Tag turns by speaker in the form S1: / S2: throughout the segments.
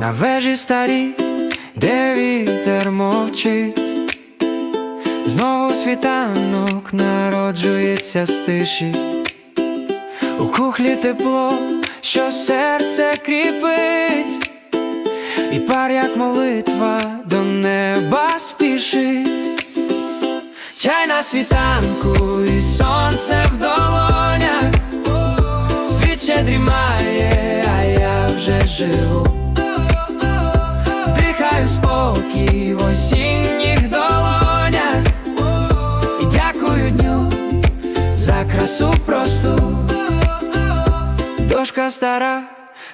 S1: На вежі старі, де вітер мовчить, знову світанок народжується з тиші, у кухлі тепло, що серце кріпить, і пар, як молитва, до неба спішить. Світанку і сонце в долонях, світ ще дрімає, а я вже живу. Вдихаю спокій в осінніх долонях. І дякую дню за красу просту. Дошка стара,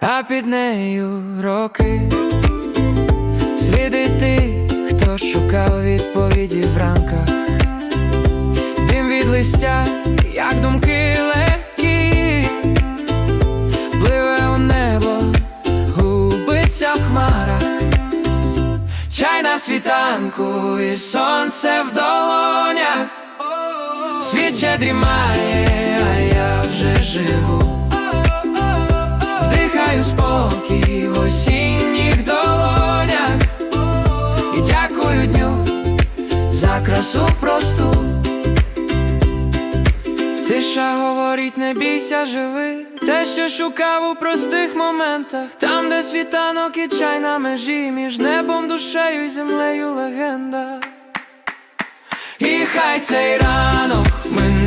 S1: а під нею роки. Сліди тих, хто шукав відповіді в рамках листя, як думки легкі. Пливе у небо, губиться в хмарах. Чай на світанку і сонце в долонях. Світ ще дрімає, а я вже живу. Вдихаю спокій в осінніх долонях. І дякую дню за красу просту Тиша говорить, не бійся, живи. Те, що шукав у простих моментах. Там, де світанок і чай на межі. Між небом, душею і землею легенда. І хай цей ранок мине